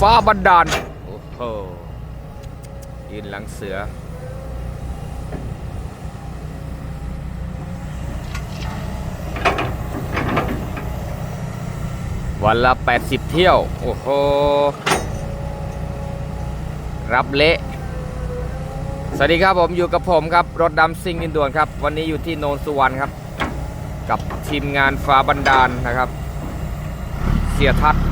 ฟ้าบันดาล โอ้โหยืนหลังเสือ วันละ 80 เที่ยว โอ้โห รับเละ สวัสดีครับผมอยู่กับผมครับ รถดำซิ่งดินด่วนครับ วันนี้อยู่ที่โนนสุวรรณครับ กับทีมงานฟ้าบันดาลนะครับ เสียทัศน์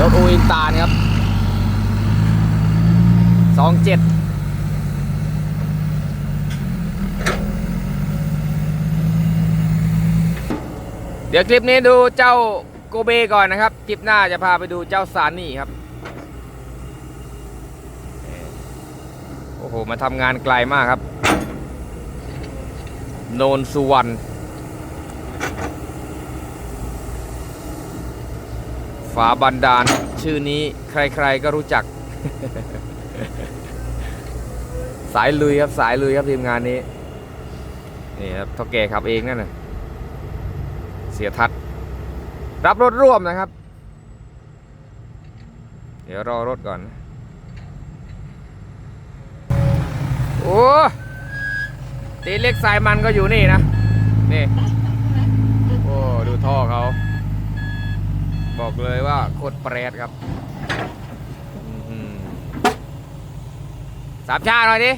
รถอูอินตาลครับ27เดี๋ยวคลิปนี้ดูเจ้าโกเบก่อนนะครับ คลิปหน้าจะพาไปดูเจ้าซานี่ครับ โอ้โห มาทำงานไกลมากครับ โนนสุวรรณาบันดาล ชื่อนี้ใครๆก็รู้จัก สายลุยครับสายลุยครับทีมงานนี้ นี่ครับท่าแก่ขับเองนั่นน่ะเสียทัศน์รับรถร่วมนะครับ เดี๋ยวรอรถก่อน โอ้ตีเล็กสายมันก็อยู่นี่นะ นี่ โอ้ ดูท่อเขา บอก เลยว่าโคตรแปรดครับอื้อหือสามชาหน่อยดิ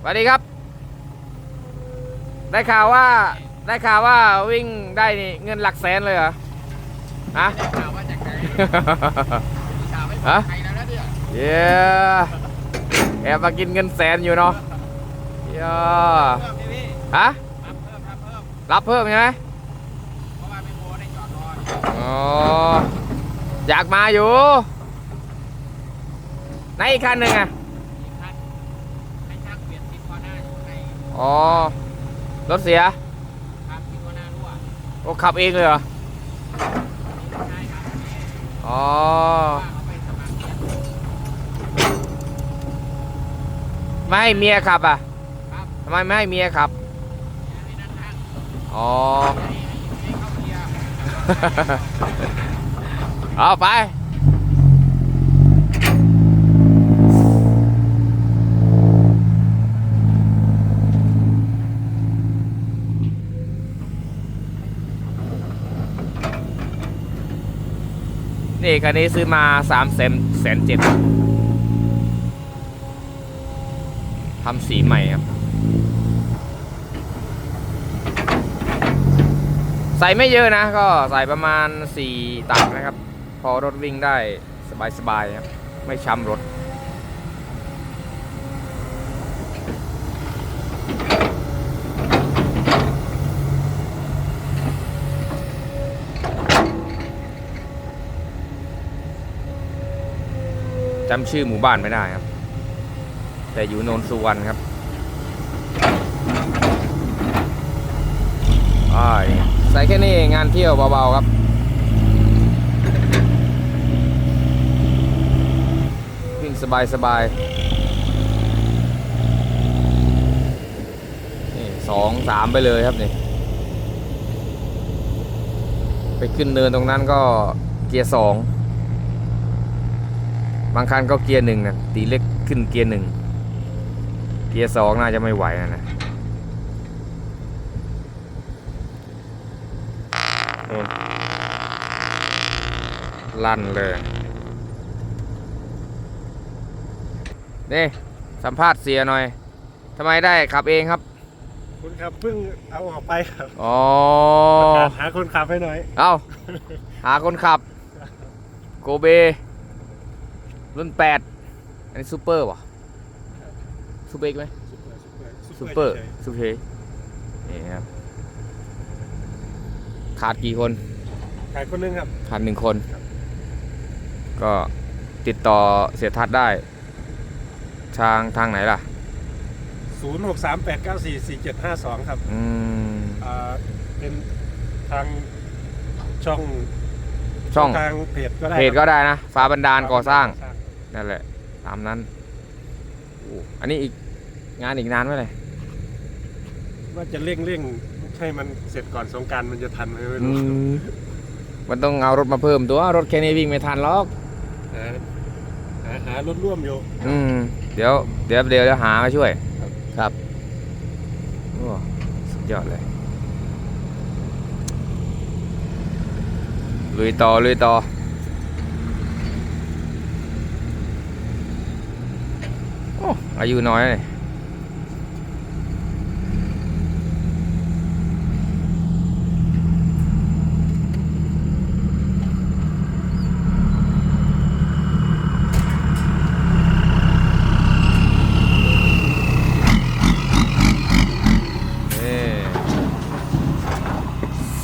สวัสดีครับ ได้ข่าวว่าได้ข่าวว่าวิ่งได้นี่เงินหลักแสนเลยเหรอฮะข่าวว่าจากไหนข่าวไม่ฮะใครแล้วนะเนี่ยเย้แอบมากินเงินแสนอยู่เนาะเย้เพิ่มพี่พี่ฮะรับเพิ่มรับเพิ่มรับเพิ่มใช่ไหม เพราะว่าไม่โมได้จ อดรออ๋อ อยากมาอยู่ไหนอีกคันหนึ่งอะอีกคันให้ช่างเปลี่ยนทิศคอหน้าอยู่ในอ๋อ รถเสียครับทิศคอหน้ารั่วโอ้ขับเองเลยเหรอใช่ครับอ๋อ ว่าเขาไปสมัครเรียนไม่ให้เมียขับอะครับทำไมไม่ให้เมียขับให้นั่นช่างอ๋อให้ให้เข้าเกียร์ เอาไปนี่คันนี้ซื้อมาสามแสนแสนเจ็ดทำสีใหม่ครับ ใส่ไม่เยอะนะ ก็ใส่ประมาณ 4 ตังนะครับ พอรถวิ่งได้สบายๆครับ ไม่ช้ำรถจำชื่อหมู่บ้านไม่ได้ครับ แต่อยู่โนนสุวรรณครับอ่า ใส่แค่นี้งงานเที่ยวเบาๆครับ วิ่งสบายๆนี่สองสามไปเลยครับนี่ ไปขึ้นเนินตรงนั้นก็เกียร์สองบางคันก็เกียร์หนึ่งนะตีเล็กขึ้นเกียร์หนึ่งเกียร์สองน่าจะไม่ไหวนะนะโน่น ลั่นเลยนี่สัมภาษณ์เสียหน่อยทำไมได้ขับเองครับ คุณครับเพิ่งเอาออกไปครับอ๋อประกาศหาคนขับให้หน่อย เอาหาคนขับ โกเบ รุ่นแปดอันนี้ซูเปอร์วะซูเปอร์อีกไหมซูเปอร์ฉยซูเปอร์นี่ครับขาดกี่คนๆขายคนนึงครับขาดหนึ่งคน ก็ติดต่อเสียทัศน์ได้ ทางทางไหนล่ะ 0638944752 ครับอืม อ่าเป็นทางช่องช่อง ทางเพจก็ได้เพจก็ได้นะฟ้าบันดาลก่อสร้างก่อนั่นแหละ ตามนั้นโอ้อันนี้อีกงานอีกนานไหมเลยว่าจะเร่งเร่งๆให้มันเสร็จก่อนสงกรารมันจะทันไหมไม่อืรู้มมันต้องเอารถมาเพิ่มตัวรถแค่นี้วิ่งไม่ทันหรอก หาหาหารถร่วมอยู่ อืม เดี๋ยว เดี๋ยวเดี๋ยวจะหามาช่วย ครับ ครับโอ้สุดยอดเลย ลุยต่อ ลุยต่อ โอ้อายุน้อยเลย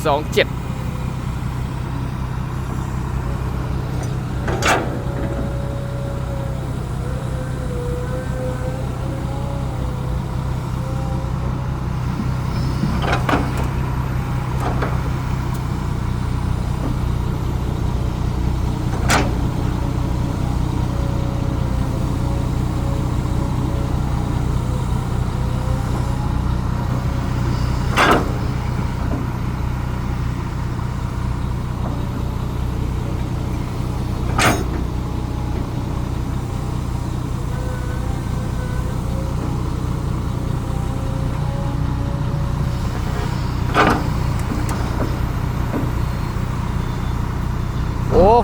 สอง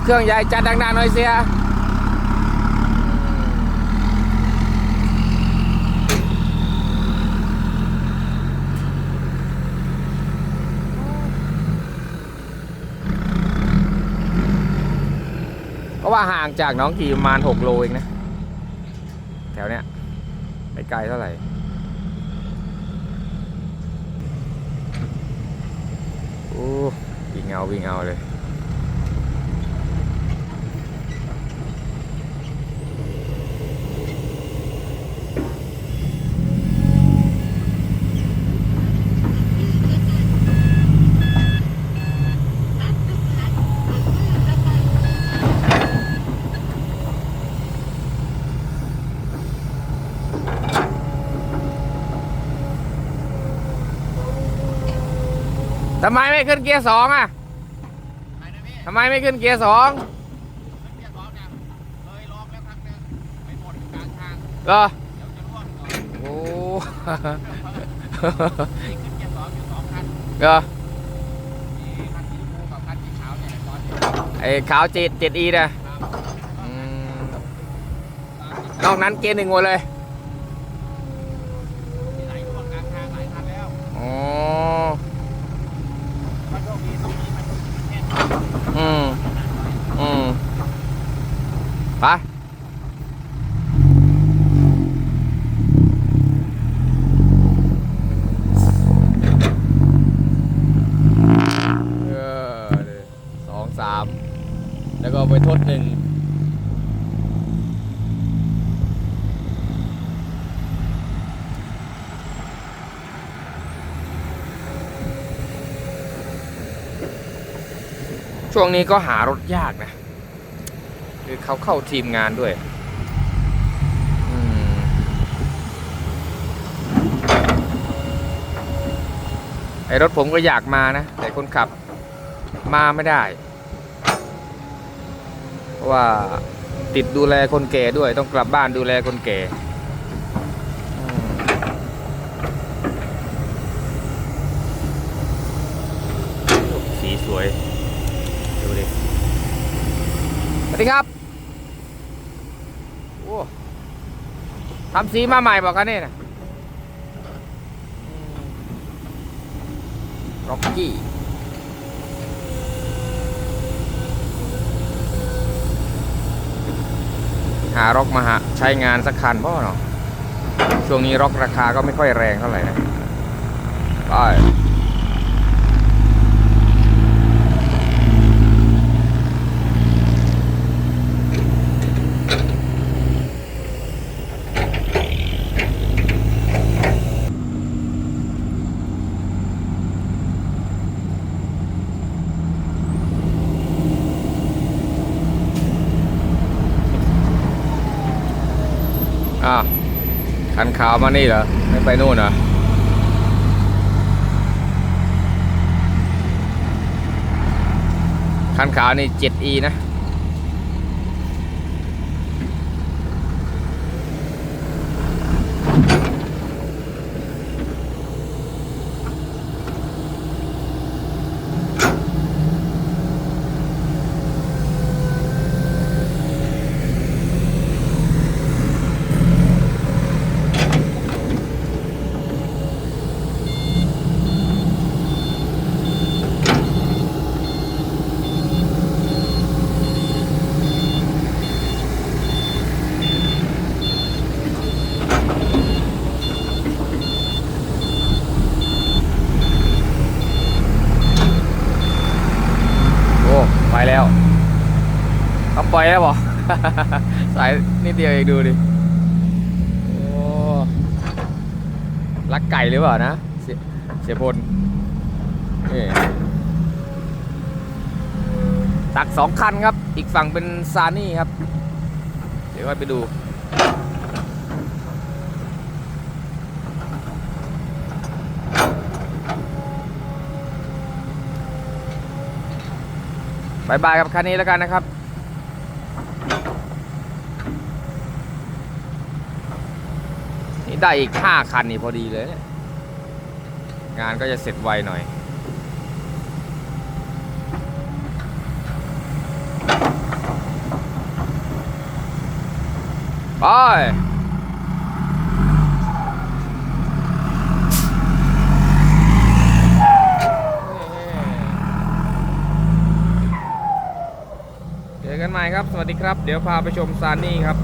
เครื่องใหญ่จัดดังๆหน่อยเสียก็ว่าห่างจากน้องกี่ประมาณ 6 โลเองนะ แถวเนี้ยไม่ไกลเท่าไหร่โอ้วิ่งเอาวิ่งเอาเลย ทำไมไม่ขึ้นเกียร์สองอะไปนะพี่ทำไมไม่ขึ้นเกียร์สองมันเรียกร้องเนี่ยเคยลองแล้วครั้งหนึงไปหมดอยู่กลางทางเหรอเดี๋ยวจะร่วงก่อนโอ้นี่ขึ้นเกียร์สองอยู่สองคันเหรอมีคันสีชมพูกับคันสีขาวเนี่ยตอนนี้ไอ้ขาวเจ็ดเจ็ดอีนะอืมนอกนั้นเกียร์หนึ่งหมดเลยที่ไหนร่วงกลางทางหลายคันแล้วอ๋อ มันโชคดีตรงนี้มันแค่นี้ อืม อืม ไป เออสองสาม แล้วก็ไปทดหนึ่ง ช่วงนี้ก็หารถยากนะคือเขาเข้าทีมงานด้วยอไอรถผมก็อยากมานะ แต่คนขับมาไม่ได้ เพราะว่าติดดูแลคนแก่ด้วย ต้องกลับบ้านดูแลคนแก่อืมโอ้สีสวย ดูดิ ส วัสดีครับโอ้ทำสีมาใหม่บอกกันนี่นะร็อกกี้หาร็อกมาหาใช้งานสักคันพ่อเนาะช่วงนี้ร็อกราคาก็ไม่ค่อยแรงเท่าไหร่นะไป ขาวมานี่เหรอ ไม่ไปนู่นเหรอคันขาวนี่ 7e นะ เขาปล่อยแล้วบอสายนิดเดียวเองดูดิ โอ้ลักไก่หรือเปล่านะ เสียเสียพลนี่ตักสองคันครับ อีกฝั่งเป็นซานี่ครับ เดี๋ยวค่อยไปดูบายบายกับคันนี้แล้วกันนะครับ ได้อีก 5 คันนี่พอดีเลยเนี่ยงานก็จะเสร็จไวหน่อย ไป เจอกันใหม่ครับ สวัสดีครับ เดี๋ยวพาไปชมซานนี่ครับ